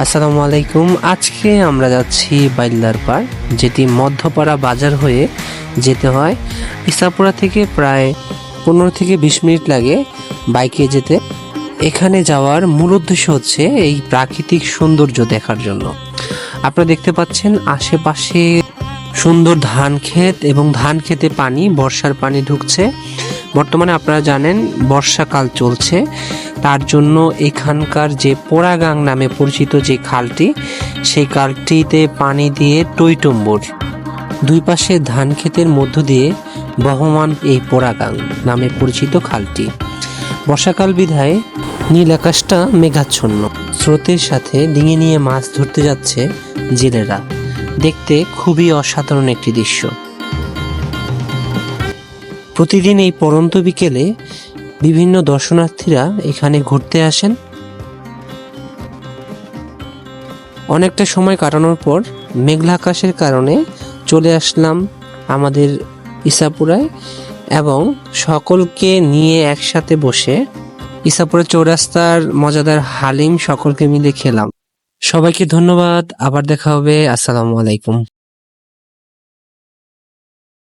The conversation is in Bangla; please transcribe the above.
আসসালামু আলাইকুম। আজকে আমরা যাচ্ছি বাইল্লার পার যেটি মধ্যপাড়া বাজার হয়ে যেতে হয়। ইসাপুরা থেকে প্রায় পনেরো থেকে বিশ মিনিট লাগে বাইকে যেতে। এখানে যাওয়ার মূল উদ্দেশ্য হচ্ছে এই প্রাকৃতিক সৌন্দর্য দেখার জন্য। আপনারা দেখতে পাচ্ছেন আশেপাশে সুন্দর ধান ক্ষেত এবং ধান খেতে পানি, বর্ষার পানি ঢুকছে। বর্তমানে আপনারা জানেন বর্ষাকাল চলছে। তার জন্য এখানকার যে পোড়াগাং নামে পরিচিত যে খালটি, সেই খালটিতে পানি দিয়ে টইটম্বর। দুই পাশে ধান ক্ষেতের মধ্য দিয়ে বহমান এই পোড়াগাং নামে পরিচিত খালটি। বর্ষাকাল বিধায় নীল আকাশটা মেঘাচ্ছন্ন। স্রোতের সাথে ডিঙে নিয়ে মাছ ধরতে যাচ্ছে জেলেরা। দেখতে খুবই অসাধারণ একটি দৃশ্য। প্রতিদিন এই পরন্ত বিকেলে বিভিন্ন দর্শনার্থীরা এখানে ঘুরতে আসেন। অনেকটা সময় কাটানোর পর মেঘলা আকাশের কারণে চলে আসলাম আমাদের ইসাপুরায় এবং সকলকে নিয়ে একসাথে বসে ইসাপুরা চৌরাস্তার মজাদার হালিম সকলকে মিলে খেলাম। সবাইকে ধন্যবাদ, আবার দেখা হবে, আসসালামু আলাইকুম।